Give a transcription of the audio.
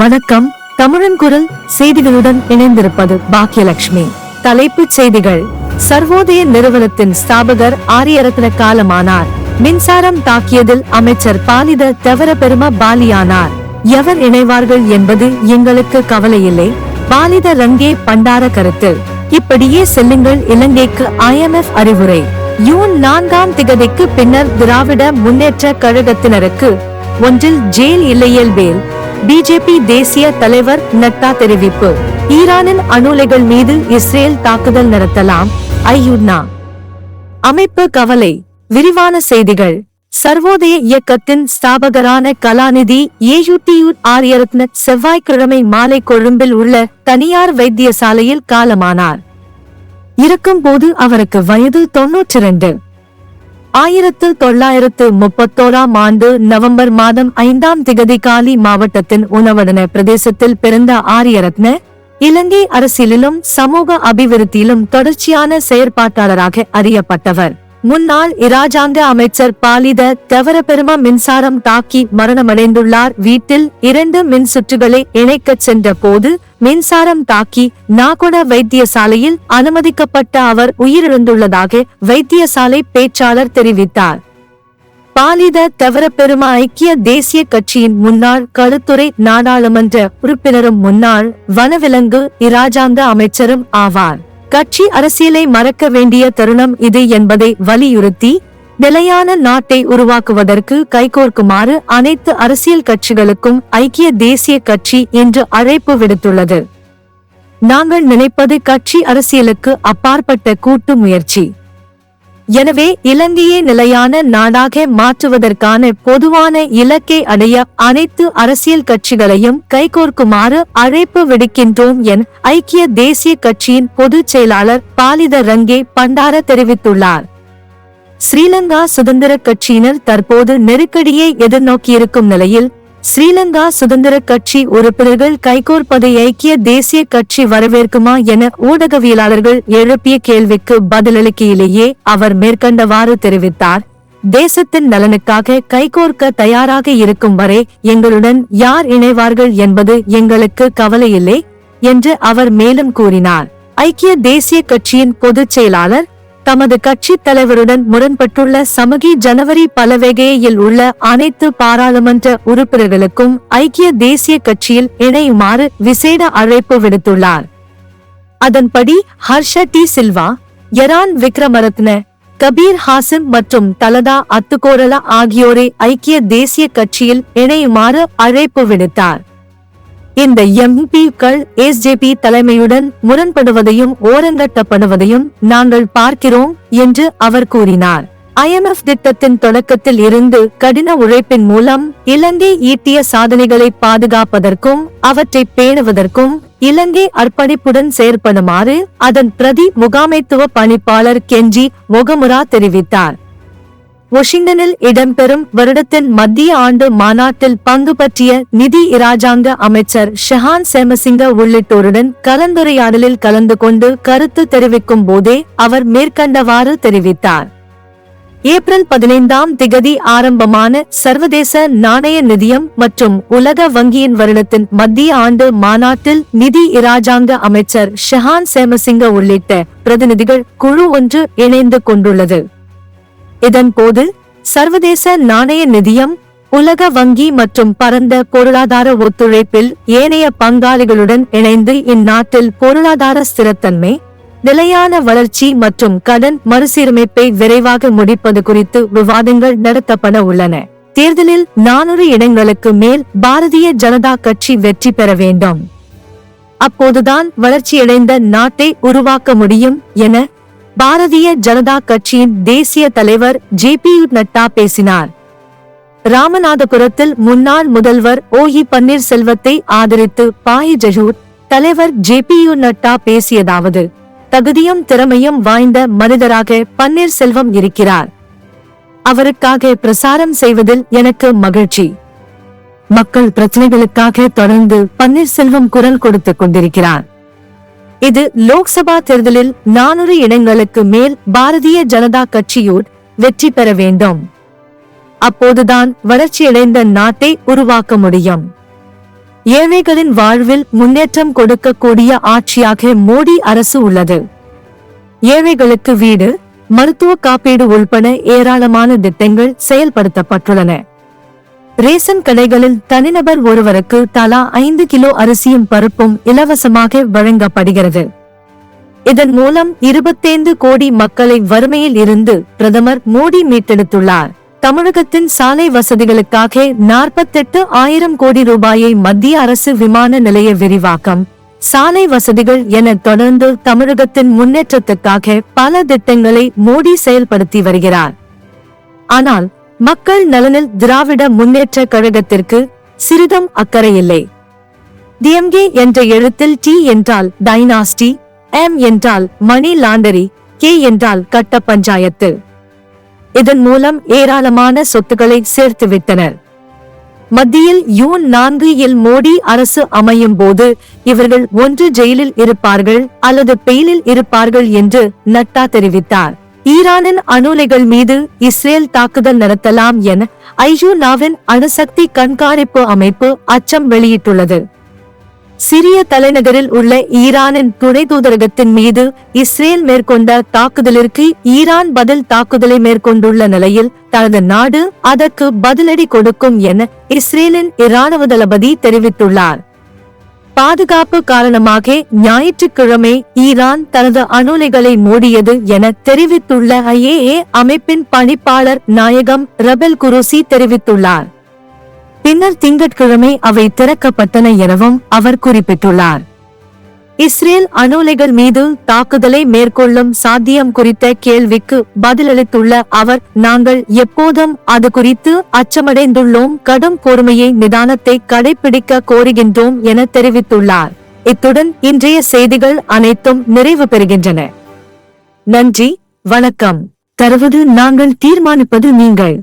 வணக்கம். தமிழன் குரல் செய்திகளுடன் இணைந்திருப்பது பாக்கியலட்சுமி. தலைப்புச் செய்திகள். சர்வோதய நிறுவனத்தின் ஸ்தாபகர் ஆரியரத்ன காலமானார். மின்சாரம் தாக்கியதில் அமைச்சர் பாலித தவற பெரும பாலியானார். எவர் இணைவார்கள் என்பது எங்களுக்கு கவலையில்லை. பாலித ரங்கே பண்டார கருத்து. இப்படியே செல்லுங்கள் இலங்கைக்கு ஐஎம்எஃப் அறிவுரை. யூன் நான்காம் திகதிக்கு பின்னர் திராவிட முன்னேற்ற கழகத்தினருக்கு ஒன்றில் ஜெயில் இல்லையேல் பேல் பிஜேபி தேசிய தலைவர் நட்டா தெரிவிப்பு. ஈரானின் அணுலைகள் மீது இஸ்ரேல் தாக்குதல் நடத்தலாம். ஐயுட்னா. அமைப்பு கவலை. விரிவான செய்திகள். சர்வோதய இயக்கத்தின் ஸ்தாபகரான கலாநிதி ஏயுடியூ ஆரியரத்ன செவ்வாய்க்கிழமை மாலை கொழும்பில் உள்ள தனியார் வைத்தியசாலையில் காலமானார். இருக்கும்போது அவருக்கு வயது தொன்னூற்றி இரண்டு ஆயிரத்து தொள்ளாயிரத்து முப்பத்தோராம் ஆண்டு நவம்பர் மாதம் ஐந்தாம் திகதி காலி மாவட்டத்தின் உணவடன பிரதேசத்தில் பிறந்த ஆரியரத்ன இலங்கை அரசியலிலும் சமூக அபிவிருத்தியிலும் தொடர்ச்சியான செயற்பாட்டாளராக அறியப்பட்டவர். முன்னாள் இராஜாங்க அமைச்சர் பாலித தவறபெரும மின்சாரம் தாக்கி மரணமடைந்துள்ளார். வீட்டில் இரண்டு மின் சுற்றுகளை இணைக்கச் சென்ற போது மின்சாரம் தாக்கி நாகொட வைத்தியசாலையில் அனுமதிக்கப்பட்ட அவர் உயிரிழந்துள்ளதாக வைத்தியசாலை பேச்சாளர் தெரிவித்தார். பாலித தவறப்பெரும ஐக்கிய தேசிய கட்சியின் முன்னாள் கருத்துறை நாடாளுமன்ற உறுப்பினரும் முன்னாள் வனவிலங்கு இராஜாங்க அமைச்சரும் ஆவார். கட்சி அரசியலை மறக்க வேண்டிய தருணம் இது என்பதை வலியுறுத்தி நிலையான நாட்டை உருவாக்குவதற்கு கைகோர்க்குமாறு அனைத்து அரசியல் கட்சிகளுக்கும் ஐக்கிய தேசிய கட்சி என்று அழைப்பு விடுத்துள்ளது. நாங்கள் நினைப்பது கட்சி அரசியலுக்கு அப்பாற்பட்ட கூட்டு முயற்சி. எனவே இலங்கையை நிலையான நாடாக மாற்றுவதற்கான பொதுவான இலக்கை அடைய அனைத்து அரசியல் கட்சிகளையும் கைகோர்க்குமாறு அழைப்பு விடுக்கின்றோம் என ஐக்கிய தேசிய கட்சியின் பொதுச் செயலாளர் பாலித ரங்கே பண்டார தெரிவித்துள்ளார். ஸ்ரீலங்கா சுதந்திர கட்சியினர் தற்போது நெருக்கடியை எதிர்நோக்கியிருக்கும் நிலையில் ஸ்ரீலங்கா சுதந்திர கட்சி உறுப்பினர்கள் கைகோர்ப்பதை ஐக்கிய தேசிய கட்சி வரவேற்குமா என ஊடகவியலாளர்கள் எழுப்பிய கேள்விக்கு பதிலளிக்கையிலேயே அவர் மேற்கண்டவாறு தெரிவித்தார். தேசத்தின் நலனுக்காக கைகோர்க்க தயாராக இருக்கும் வரை எங்களுடன் யார் இணைவார்கள் என்பது எங்களுக்கு கவலையில்லை என்று அவர் மேலும் கூறினார். ஐக்கிய தேசிய கட்சியின் பொதுச் செயலாளர் தமது கட்சி தலைவருடன் முரண்பட்டுள்ள சமகி ஜனவரி பலவகையில் உள்ள அனைத்து பாராளுமன்ற உறுப்பினர்களுக்கும் ஐக்கிய தேசிய கட்சியில் இணையுமாறு விசேட அழைப்பு விடுத்துள்ளார். அதன்படி ஹர்ஷ டி சில்வா யரான் விக்ரமரத்ன கபீர் ஹாசிம் மற்றும் தலதா அத்துகோரலா ஆகியோரை ஐக்கிய தேசிய கட்சியில் இணையுமாறு அழைப்பு விடுத்தார். இந்த எம்பிக்கள் எஸ்ஜேபி தலைமையுடன் முரண்படுவதையும் ஓரங்கட்டப்படுவதையும் நாங்கள் பார்க்கிறோம் என்று அவர் கூறினார். ஐஎம்எஃப் திட்டத்தின் தொடக்கத்தில் இருந்து கடின உழைப்பின் மூலம் இலங்கை ஈட்டிய சாதனைகளை பாதுகாப்பதற்கும் அவற்றை பேணுவதற்கும் இலங்கை அர்ப்பணிப்புடன் செயற்படுமாறு அதன் பிரதி முகாமைத்துவ பணிப்பாளர் கெஞ்சி மொகமுரா தெரிவித்தார். வாஷிங்டனில் இடம்பெறும் வருடத்தின் மத்திய ஆண்டு மாநாட்டில் பங்கு பற்றிய நிதி இராஜாங்க அமைச்சர் ஷஹான் சேமசிங்க உள்ளிட்டோருடன் கலந்துரையாடலில் கலந்து கொண்டு கருத்து தெரிவிக்கும் போதே அவர் மேற்கண்டவாறு தெரிவித்தார். ஏப்ரல் பதினைந்தாம் திகதி ஆரம்பமான சர்வதேச நாணய நிதியம் மற்றும் உலக வங்கியின் வருடத்தின் மத்திய ஆண்டு மாநாட்டில் நிதி இராஜாங்க அமைச்சர் ஷஹான் சேமசிங்க உள்ளிட்ட பிரதிநிதிகள் குழு ஒன்று இணைந்து கொண்டுள்ளது. இதன் போது சர்வதேச நாணய நிதியம் உலக வங்கி மற்றும் பரந்த பொருளாதார ஒத்துழைப்பில் ஏனைய பங்காளிகளுடன் இணைந்து இந்நாட்டில் பொருளாதார ஸ்திரத்தன்மை நிலையான வளர்ச்சி மற்றும் கடன் மறுசீரமைப்பை விரைவாக முடிப்பது குறித்து விவாதங்கள் நடத்தப்பட உள்ளன. தேர்தலில் நானூறு இடங்களுக்கு மேல் பாரதிய ஜனதா கட்சி வெற்றி பெற வேண்டும். அப்போதுதான் வளர்ச்சியடைந்த நாட்டை உருவாக்க முடியும் என பாரதிய ஜனதா கட்சியின் தேசிய தலைவர் ஜே பி நட்டா பேசினார். ராமநாதபுரத்தில் முன்னாள் முதல்வர் ஓ இ பன்னீர்செல்வத்தை ஆதரித்து பாய் ஜஹூர் தலைவர் ஜே பி நட்டா பேசியதாவது தகுதியும் திறமையும் வாய்ந்த மனிதராக பன்னீர்செல்வம் இருக்கிறார். அவருக்காக பிரசாரம் செய்வதில் எனக்கு மகிழ்ச்சி. மக்கள் பிரச்சனைகளுக்காக தொடர்ந்து பன்னீர்செல்வம் குரல் கொடுத்துக் கொண்டிருக்கிறார். இது லோக்சபா தேர்தலில் நானூறு இடங்களுக்கு மேல் பாரதிய ஜனதா கட்சியோர் வெற்றி பெற வேண்டும். அப்போதுதான் வளர்ச்சியடைந்த நாட்டை உருவாக்க முடியும். ஏழைகளின் வாழ்வில் முன்னேற்றம் கொடுக்கக்கூடிய ஆட்சியாக மோடி அரசு உள்ளது. ஏழைகளுக்கு வீடு மருத்துவ காப்பீடு உள்பட ஏராளமான திட்டங்கள் செயல்படுத்தப்பட்டுள்ளன. ரேசன் கடைகளில் தனிநபர் ஒருவருக்கு தலா ஐந்து கிலோ அரிசியும் பருப்பும் இலவசமாக வழங்கப்படுகிறது. இதன் மூலம் இருபத்தைந்து கோடி மக்களை வறுமையில் இருந்து பிரதமர் மோடி மீட்டெடுத்துள்ளார். தமிழகத்தின் சாலை வசதிகளுக்காக நாற்பத்தெட்டு ஆயிரம் கோடி ரூபாயை மத்திய அரசு விமான நிலைய விரிவாக்கம் சாலை வசதிகள் என தொடர்ந்து தமிழகத்தின் முன்னேற்றத்துக்காக பல திட்டங்களை மோடி செயல்படுத்தி வருகிறார். ஆனால் மக்கள் நலனில் திராவிட முன்னேற்ற கழகத்திற்கு சிறிதும் அக்கறையில்லை. டிஎம்கே என்ற எழுத்தில் டி என்றால் டைனாஸ்டி எம் என்றால் மணி லாண்டரி கே என்றால் கட்ட பஞ்சாயத்து இதன் மூலம் ஏராளமான சொத்துக்களை சேர்த்து விட்டனர். மத்தியில் யூன் நான்கு இல் மோடி அரசு அமையும் போது இவர்கள் ஒன்று ஜெயிலில் இருப்பார்கள் அல்லது பெயிலில் இருப்பார்கள் என்று நட்டா தெரிவித்தார். ஈரானின் அணுலைகள் மீது இஸ்ரேல் தாக்குதல் நடத்தலாம் என ஐயூனாவின் அணுசக்தி கண்காணிப்பு அமைப்பு அச்சம் வெளியிட்டுள்ளது. சிரிய தலைநகரில் உள்ள ஈரானின் துணை தூதரகத்தின் மீது இஸ்ரேல் மேற்கொண்ட தாக்குதலிற்கு ஈரான் பதில் தாக்குதலை மேற்கொண்டுள்ள நிலையில் தனது நாடு அதற்கு பதிலடி கொடுக்கும் என இஸ்ரேலின் இராணுவ தளபதி தெரிவித்துள்ளார். பாதுகாப்பு காரணமாக ஞாயிற்றுக்கிழமை ஈரான் தனது அணுலைகளை மூடியது என தெரிவித்துள்ள ஐஏஏ அமைப்பின் பணிப்பாளர் நாயகம் ரபெல் குருசி தெரிவித்துள்ளார். பின்னர் திங்கட்கிழமை அவை திறக்கப்பட்டன எனவும் அவர் குறிப்பிட்டுள்ளார். இஸ்ரேல் அணுலைகள் மீது தாக்குதலை மேற்கொள்ளும் சாத்தியம் குறித்த கேள்விக்கு பதிலளித்துள்ள அவர் நாங்கள் எப்போதும் அது குறித்து அச்சமடைந்துள்ளோம். கடும் பொறுமையை நிதானத்தை கடைபிடிக்க கோருகின்றோம் என தெரிவித்துள்ளார். இத்துடன் இன்றைய செய்திகள் அனைத்தும் நிறைவு பெறுகின்றன. நன்றி. வணக்கம். தருவது நாங்கள் தீர்மானிப்பது நீங்கள்.